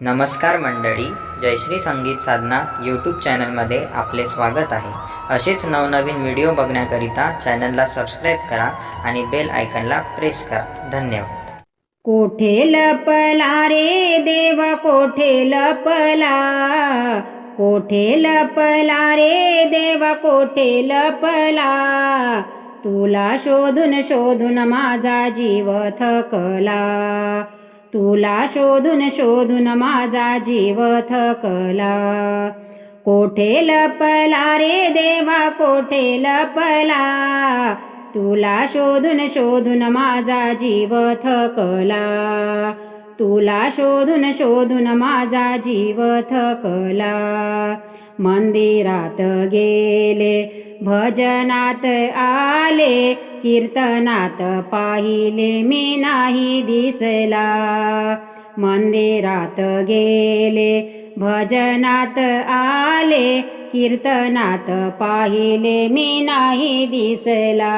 नमस्कार मंडळी जयश्री संगीत साधना यूट्यूब चॅनलमध्ये आपले स्वागत आहे. असेच नवनवीन व्हिडिओ बघण्याकरिता चॅनलला सबस्क्राईब करा आणि बेल आयकनला प्रेस करा. धन्यवाद. कोठे लपला रे देवा कोठे लपला? कोठे लपला रे देवा कोठे लपला? तुला शोधून शोधून माझा जीव थकला. तुला शोधून शोधून माझा जीव थकला. कोठे लपला रे देवा कोठे लपला? तुला शोधून शोधून माझा जीव थकला. तुला शोधून शोधून माझा जीव थकला. मंदिरात गेले भजनात आले कीर्तनात पाहिले मी नाही दिसला. मंदिरात गेले भजनात आले कीर्तनात पाहिले मी नाही दिसला.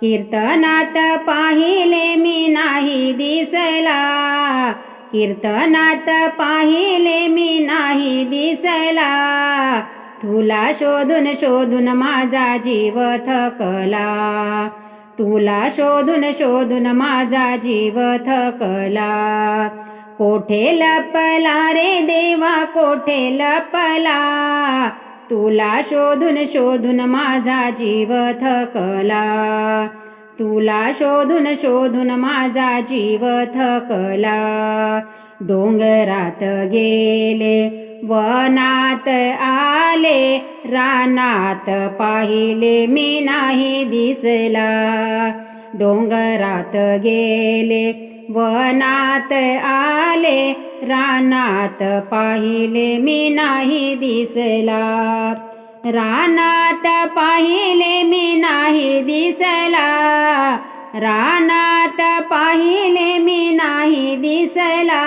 कीर्तनात पाहिले मी नाही दिसला. कीर्तनात पाहिले मी नाही दिसला. तुला शोधून शोधून माझा जीव थकला तुला शोधून शोधून माझा जीव थकला कोठे लपला रे देवा कोठे लपला? तुला शोधून शोधून माझा जीव थकला तुला शोधून शोधून माझा जीव थकला डोंगरात गेले वनात आले रानात पाहिले मी नाही दिसला. डोंगरात गेले वनात आले रानात पाहिले मी नाही दिसला. रानात पाहिले मी नाही दिसला. रानात पाहिले मी नाही दिसला.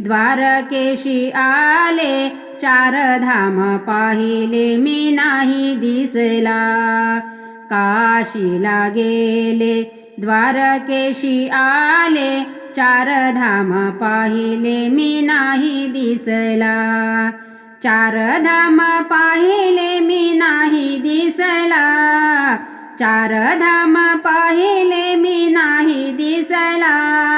द्वारकेशी आले चार धाम पाहिले मी नाही दिसला. काशीला गेले द्वारकेशी आले चार धाम पाहिले मी नाही दिसला. चार धाम पाहिले मी नाही दिसला. चार धाम पाहिले मी नाही दिसला.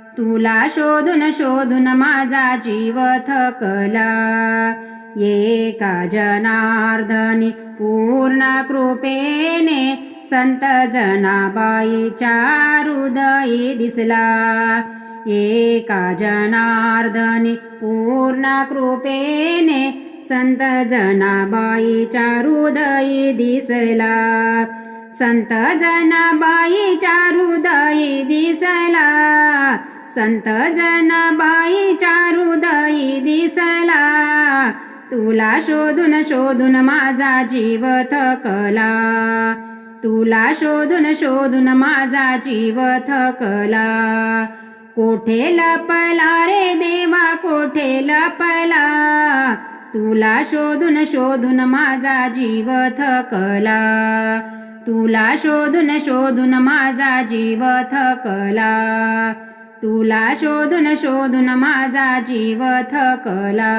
तुला शोधून शोधून माझा जीव थकला एका जनार्दनी पूर्ण कृपेने संत जनाबाईच्या हृदयी दिसला. एका जनार्दनी पूर्ण कृपेने संत जनाबाईच्या हृदयी दिसला. संत जनाबाईच्या हृदयी दिसला. संत जनाबाईच्या चारुदयी दिसला. तुला शोधून शोधून माझा जीव थकला तुला शोधून शोधून माझा जीव थकला कोठे लपला रे देवा कोठे लपला? तुला शोधून शोधून माझा जीव थकला तुला शोधून शोधून माझा जीव थकला तुला शोधून शोधून माझा जीव थकला.